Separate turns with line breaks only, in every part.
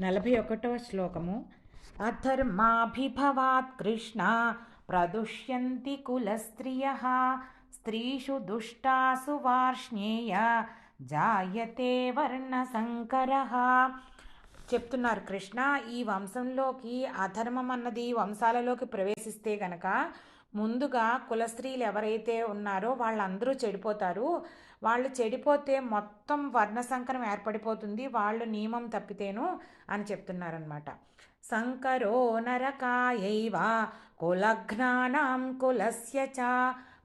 నలభై ఒకటవ శ్లోకము. అధర్మాభిభవాత్ కృష్ణ ప్రదుష్యంతి కులస్త్రియ స్త్రీషు దుష్టాసు వార్ష్ణేయ జాయతే వర్ణసంకర చెప్తున్నారు కృష్ణ ఈ వంశంలోకి అధర్మం అన్నది వంశాలలోకి ప్రవేశిస్తే గనక ముందుగా కులస్త్రీలు ఎవరైతే ఉన్నారో వాళ్ళందరూ చెడిపోతారు. వాళ్ళు చెడిపోతే మొత్తం వర్ణసంకరం ఏర్పడిపోతుంది. వాళ్ళు నియమం తప్పితేను అని చెప్తున్నారనమాట సంకరో నరకాయైవ కులఘ్నానాం కులస్య చ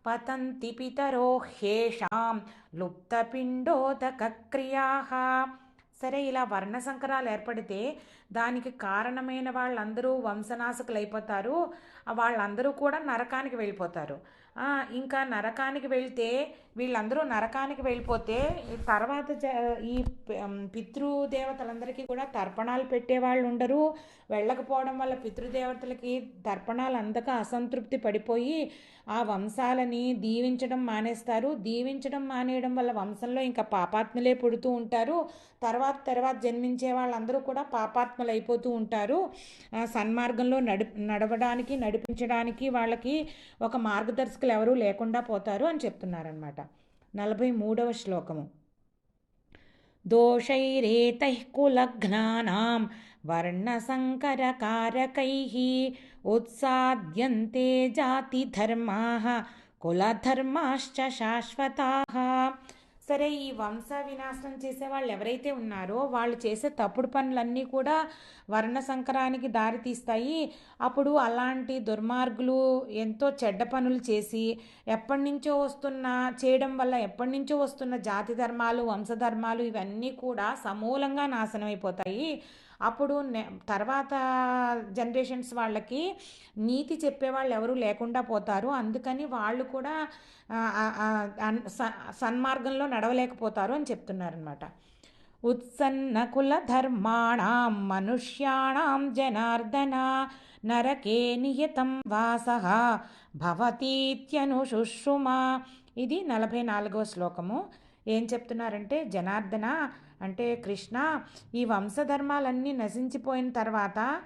పతంతి పితరో హ్యేషాం లుప్తపిండోదక క్రియా సరే ఇలా వర్ణ సంకరాలు ఏర్పడితే దానికి కారణమైన వాళ్ళందరూ వంశనాశకులు అయిపోతారు వాళ్ళందరూ కూడా నరకానికి వెళ్ళిపోతారు. ఇంకా నరకానికి వెళ్తే వీళ్ళందరూ నరకానికి వెళ్ళిపోతే తర్వాత జ ఈ పితృదేవతలందరికీ కూడా తర్పణాలు పెట్టే వాళ్ళు ఉండరు. వెళ్ళకపోవడం వల్ల పితృదేవతలకి తర్పణాలు అందక అసంతృప్తి పడిపోయి ఆ వంశాలని దీవించడం మానేస్తారు. దీవించడం మానేయడం వల్ల వంశంలో ఇంకా పాపాత్ములే పుడుతూ ఉంటారు. తర్వాత తర్వాత జన్మించే వాళ్ళందరూ కూడా పాపాత్ములు అయిపోతూ ఉంటారు సన్మార్గంలో నడి నడవడానికి నడిపించడానికి వాళ్ళకి ఒక మార్గదర్శకులు ఎవరూ లేకుండా పోతారు అని చెప్తున్నారనమాట నలభై మూడవ శ్లోకము. దోషైరేతైः కులఘ్నానాం వర్ణసంకరకారకైः ఉత్సాద్యంతే జాతిధర్మాः కులధర్మాశ్చ శాశ్వతాः సరే ఈ వంశ వినాశనం చేసే వాళ్ళు ఎవరైతే ఉన్నారో వాళ్ళు చేసే తప్పుడు పనులన్నీ కూడా వర్ణ సంకరానికి దారితీస్తాయి అప్పుడు అలాంటి దుర్మార్గులు ఎంతో చెడ్డ పనులు చేసి ఎప్పటి నుంచో వస్తున్న చేయడం వల్ల ఎప్పటి నుంచో వస్తున్న జాతి ధర్మాలు వంశధర్మాలు ఇవన్నీ కూడా సమూలంగా నాశనం అయిపోతాయి అప్పుడు తర్వాత జనరేషన్స్ వాళ్ళకి నీతి చెప్పేవాళ్ళు ఎవరు లేకుండా పోతారు. అందుకని వాళ్ళు కూడా సన్మార్గంలో నడవలేకపోతారు అని చెప్తున్నారనమాట ఉత్సన్న కుల ధర్మాణం మనుష్యాణం జనార్దన నరకే నియతం వాస భవతీత్యనుశుశ్రుమ ఇది నలభై నాలుగో శ్లోకము. ఏం చెప్తున్నారంటే జనార్దన అంటే కృష్ణ ఈ వంశధర్మాలన్నీ నశించిపోయిన తర్వాత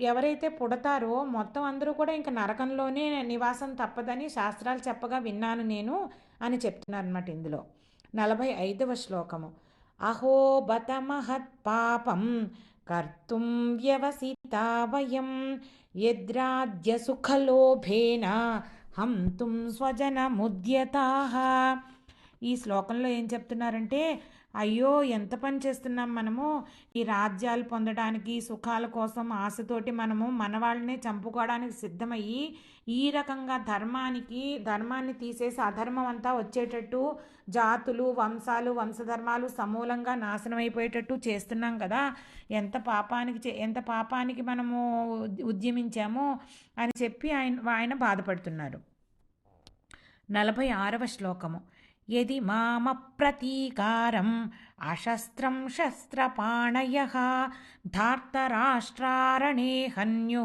ఎవరైతే పుడతారో మొత్తం అందరూ కూడా ఇంకా నరకంలోనే నివాసం తప్పదని శాస్త్రాలు చెప్పగా విన్నాను నేను అని చెప్తున్నారనమాట ఇందులో. నలభై ఐదవ శ్లోకము. అహో బత మహత్ పాపం కర్తుం వ్యవసితా వయం యద్రాజ్య సుఖలోభేన హంతుం స్వజనముద్యతాహ ఈ శ్లోకంలో ఏం చెప్తున్నారంటే అయ్యో ఎంత పని చేస్తున్నాం మనము? ఈ రాజ్యాలు పొందడానికి సుఖాల కోసం ఆశతోటి మనము మన వాళ్ళనే చంపుకోవడానికి సిద్ధమయ్యి ఈ రకంగా ధర్మానికి ధర్మాన్ని తీసేసి అధర్మం అంతా వచ్చేటట్టు జాతులు వంశాలు వంశధర్మాలు సమూలంగా నాశనం అయిపోయేటట్టు చేస్తున్నాం కదా? ఎంత పాపానికి ఎంత పాపానికి మనము ఉద్యమించామో? అని చెప్పి ఆయన ఆయన బాధపడుతున్నారు. నలభై ఆరవ శ్లోకము. యది మామ ప్రతీకారం అశస్త్రం శస్త్రపాణయ ధార్తరాష్ట్రారణే హన్యు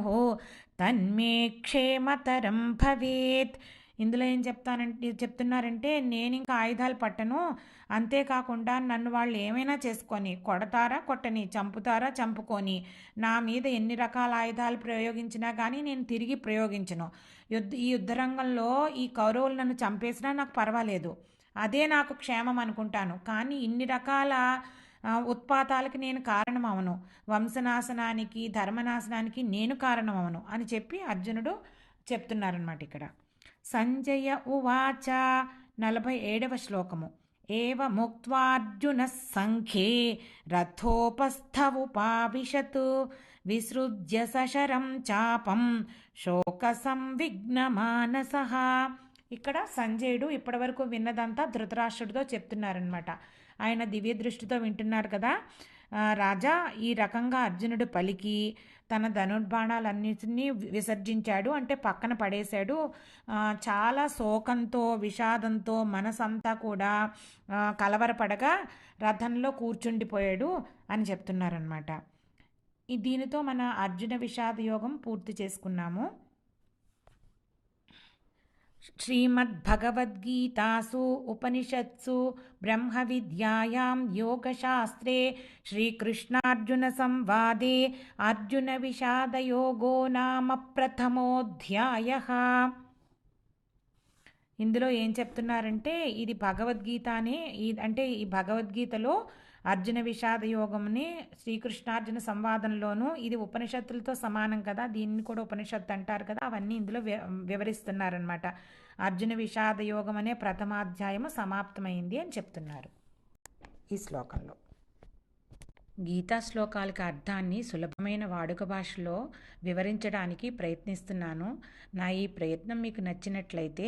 తన్మే క్షేమతరం భవేత్ ఇందులో ఏం చెప్తానంటే చెప్తున్నారంటే నేను ఇంకా ఆయుధాలు పట్టను. అంతేకాకుండా నన్ను వాళ్ళు ఏమైనా చేసుకొని కొడతారా కొట్టని చంపుతారా చంపుకొని నా మీద ఎన్ని రకాల ఆయుధాలు ప్రయోగించినా కానీ నేను తిరిగి ప్రయోగించను. యుద్ధ ఈ యుద్ధరంగంలో ఈ కౌరవులు నన్ను చంపేసినా నాకు పర్వాలేదు. అదే నాకు క్షేమం అనుకుంటాను. కానీ ఇన్ని రకాల ఉత్పాతాలకి నేను కారణమవను. వంశనాశనానికి ధర్మనాశనానికి నేను కారణమవను అని చెప్పి అర్జునుడు చెప్తున్నారనమాట ఇక్కడ. సంజయ ఉవాచ నలభై ఏడవ శ్లోకము. ఏవ ముక్వార్జున సంఖ్యే రథోపస్థవుపావిశత్ విసృజ్య సశరం చాపం శోక సంవిఘ్నమానస ఇక్కడ సంజయుడు ఇప్పటివరకు విన్నదంతా ధృతరాష్ట్రుడితో చెప్తున్నారనమాట ఆయన దివ్య దృష్టితో వింటున్నారు కదా. రాజా ఈ రకంగా అర్జునుడు పలికి తన ధనుర్బాణాలన్నిటినీ విసర్జించాడు. అంటే పక్కన పడేశాడు. చాలా శోకంతో విషాదంతో మనసంతా కూడా కలవరపడగా రథంలో కూర్చుండిపోయాడు అని చెప్తున్నారనమాట దీనితో మన అర్జున విషాద యోగం పూర్తి చేసుకున్నాము. श्रीमद्भगवद्गीतासु उपनिषत्सु ब्रह्मविद्यायां योगशास्त्रे श्रीकृष्णार्जुनसंवादे अर्जुनविषादयोगो नाम प्रथमोऽध्यायः ఇందులో ఏం చెప్తున్నారంటే ఇది భగవద్గీత అనే ఈ అంటే ఈ భగవద్గీతలో అర్జున విషాద యోగంని శ్రీకృష్ణార్జున సంవాదంలోనూ ఇది ఉపనిషత్తులతో సమానం కదా. దీన్ని కూడా ఉపనిషత్తు అంటారు కదా. అవన్నీ ఇందులో వి వివరిస్తున్నారనమాట అర్జున విషాద యోగం అనే ప్రథమాధ్యాయము సమాప్తమైంది అని చెప్తున్నారు. ఈ శ్లోకంలో. గీతా శ్లోకాలకు అర్థాన్ని సులభమైన వాడుక భాషలో వివరించడానికి ప్రయత్నిస్తున్నాను. నా ఈ ప్రయత్నం మీకు నచ్చినట్లయితే